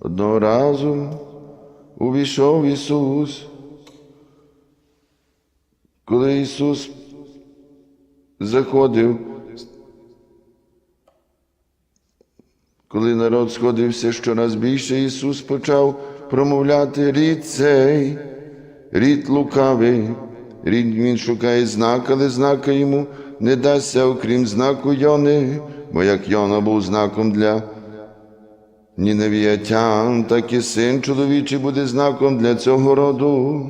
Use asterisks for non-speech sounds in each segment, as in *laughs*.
Одного разу увійшов Ісус. Коли Ісус заходив, коли народ сходився щораз більше, Ісус почав промовляти рід цей, рід лукавий, рід він шукає знак, але знака йому не дасться, окрім знаку Йони, бо як Йона був знаком для Ніневіятян, так і син чоловічий буде знаком для цього роду.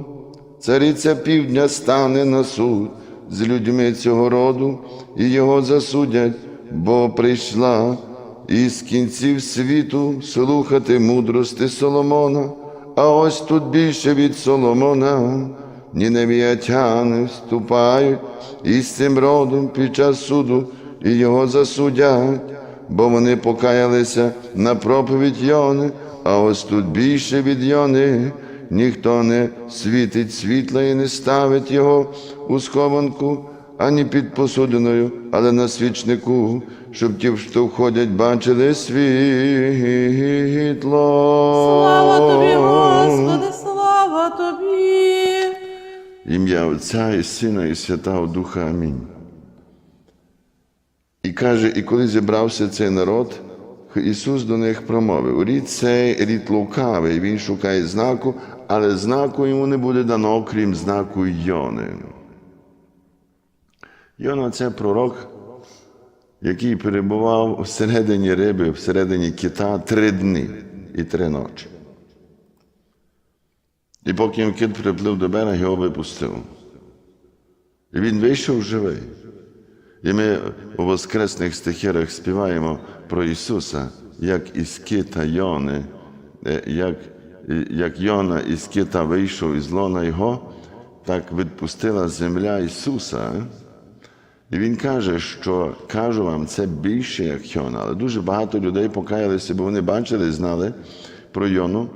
Цариця півдня стане на суд з людьми цього роду, і його засудять, бо прийшла із кінців світу слухати мудрости Соломона, а ось тут більше від Соломона. Ніневіятяни вступають із цим родом під час суду і його засудять бо вони покаялися на проповідь Йони, а ось тут більше від Йони. Ніхто не світить світла і не ставить його у схованку, ані під посудиною, але на свічнику, щоб ті, що входять, бачили світло. Слава тобі, Господи, слава тобі. Ім'я Отця і Сина, і Святого Духа. Амінь. Каже, і коли зібрався цей народ, Ісус до них промовив: рід цей рід лукавий, він шукає знаку, але знаку йому не буде дано, окрім знаку Йони. Йона це пророк, який перебував всередині риби, всередині кита три дні і три ночі. І поки кит приплив до берега, його випустив. І він вийшов живий. І ми у воскресних стихірах співаємо про Ісуса, як із кита Йони, е, як, як Йона із кита вийшов із лона Його, так відпустила земля Ісуса. І Він каже, що кажу вам, це більше, як Йона. Але дуже багато людей покаялися, бо вони бачили, знали про Йону.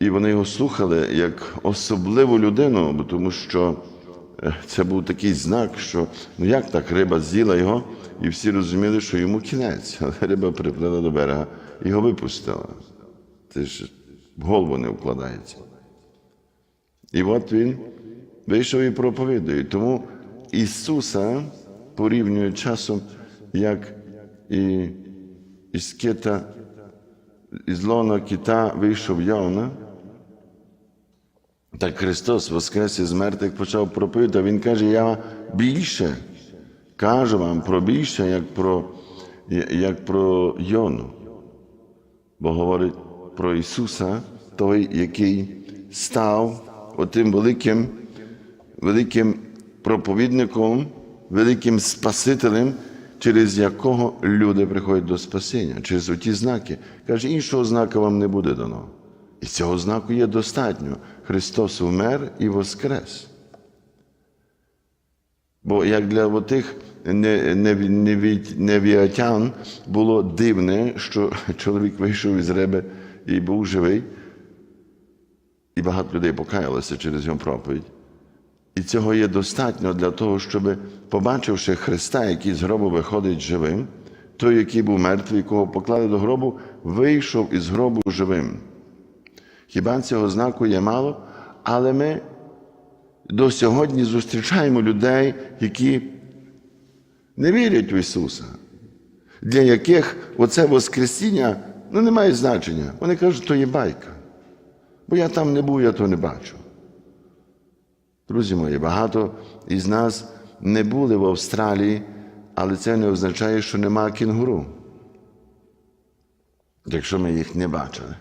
І вони його слухали як особливу людину, тому що це був такий знак, що ну як так риба з'їла його, і всі розуміли, що йому кінець. *laughs* Але риба приплила до берега його випустила. Це ж в голову не вкладається. І от він вийшов і проповідує. Тому Ісуса порівнює часом, як і із кита, із лона кита вийшов Йона. Так Христос воскрес із мертвих почав проповідати. Він каже, я більше кажу вам про більше, як про, як про Йону. Бо говорить про Ісуса, той, який став отим великим, великим проповідником, великим Спасителем, через якого люди приходять до спасіння, через оті знаки. Каже, іншого знака вам не буде дано. І цього знаку є достатньо. Христос умер і воскрес. Бо як для тих невіатян було дивне, що чоловік вийшов із риби і був живий, і багато людей покаялося через його проповідь. І цього є достатньо для того, щоб, побачивши Христа, який з гробу виходить живим, той, який був мертвий, якого поклали до гробу, вийшов із гробу живим. Хіба цього знаку є мало? Але ми до сьогодні зустрічаємо людей, які не вірять в Ісуса, для яких оце Воскресіння ну, не має значення. Вони кажуть, то є байка. Бо я там не був, я то не бачу. Друзі мої, багато із нас не були в Австралії, але це не означає, що нема кінгуру. Якщо ми їх не бачили.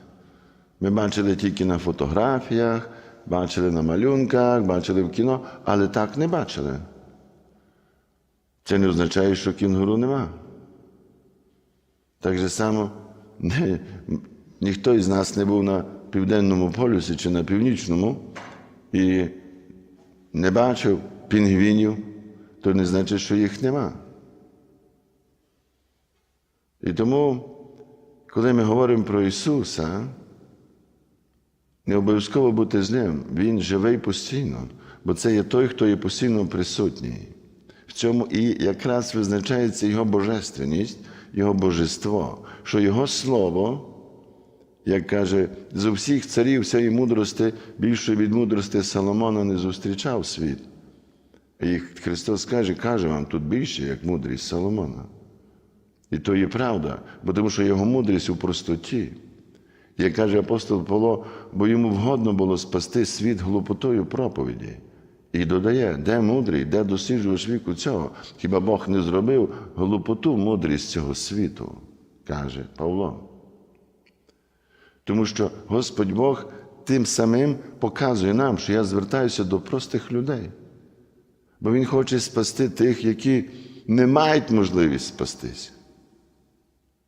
Ми бачили тільки на фотографіях, бачили на малюнках, бачили в кіно, але так не бачили. Це не означає, що кінгуру нема. Так же само не, ніхто із нас не був на південному полюсі чи на північному і не бачив пінгвінів, то не значить, що їх нема. І тому, коли ми говоримо про Ісуса, не обов'язково бути з ним. Він живий постійно, бо це є той, хто є постійно присутній. В цьому і якраз визначається Його божественність, Його божество, що Його Слово Як каже, з усіх царів всієї мудрості, більшої від мудрості Соломона не зустрічав світ. І Христос каже, каже вам тут більше, як мудрість Соломона. І то є правда, бо тому що його мудрість у простоті. Як каже апостол Павло, бо йому вгодно було спасти світ глупотою проповіді. І додає, де мудрий, де досліджувач віку цього? Хіба Бог не зробив глупоту мудрість цього світу, каже Павло. Тому що Господь Бог тим самим показує нам, що я звертаюся до простих людей. Бо Він хоче спасти тих, які не мають можливість спастися.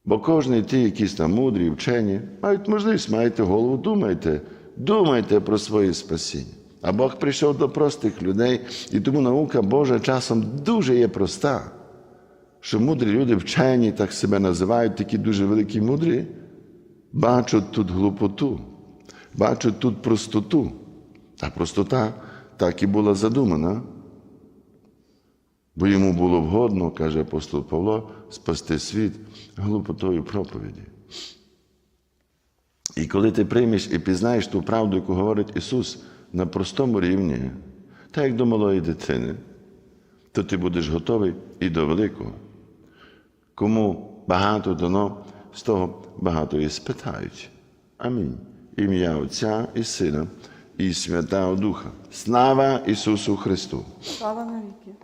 Бо кожен ті, якісь там мудрі, вчені, мають можливість, маєте голову, думайте, думайте про своє спасіння. А Бог прийшов до простих людей, і тому наука Божа часом дуже є проста. Що мудрі люди, вчені, так себе називають, такі дуже великі мудрі, бачать тут глупоту, бачать тут простоту. А простота так і була задумана. Бо йому було вгодно, каже апостол Павло, спасти світ глупотою проповіді. І коли ти приймеш і пізнаєш ту правду, яку говорить Ісус на простому рівні, так як до малої дитини, то ти будеш готовий і до великого. Кому багато дано, з того багато і спитають. Амінь. Ім'я Отця і Сина, і Святого Духа. Слава Ісусу Христу! Слава навіки.